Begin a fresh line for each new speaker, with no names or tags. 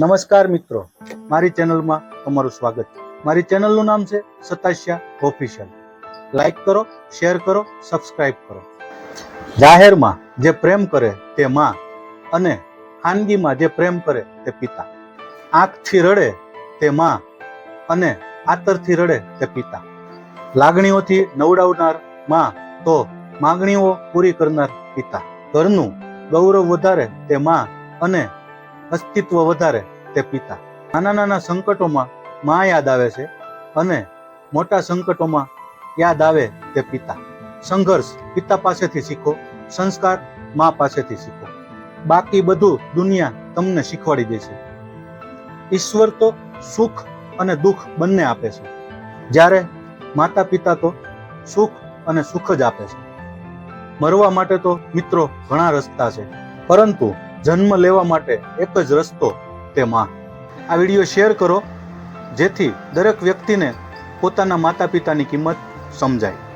નમસ્કાર મિત્રો. મારી ચેનલમાં તમારું સ્વાગત. છે મારી ચેનલનું નામ છે સતાશિયા ઓફિશિયલ. લાઈક કરો, શેર કરો, સબસ્ક્રાઇબ કરો. જાહેરમાં જે પ્રેમ કરે તે માં અને ખાનગીમાં જે પ્રેમ કરે તે પિતા. આંખથી રડે તે માં અને આતરથી રડે તે પિતા. લાગણીઓથી નવડાવનારમાં તો માગણીઓ પૂરી કરનાર પિતા. ઘરનું ગૌરવ વધારે તે માં અને અસ્તિત્વ વધારે તે પિતા. નાના નાના સંકટોમાં માં યાદ આવે છે અને મોટા સંકટોમાં યાદ આવે તે પિતા. સંઘર્ષ પિતા પાસેથી શીખો, સંસ્કાર મા પાસેથી શીખો. બાકી બધું દુનિયા તમને શીખવાડી દે છે. ઈશ્વર તો સુખ અને દુઃખ બંને આપે છે. જ્યારે માતા પિતા તો સુખ અને સુખ જ આપે છે. મરવા માટે તો મિત્રો ઘણા રસ્તા છે. પરંતુ જન્મ લેવા માટે એક જ રસ્તો તે માં. આ વીડિયો શેર કરો જેથી દરેક વ્યક્તિને પોતાના માતા પિતાની કિંમત સમજાય.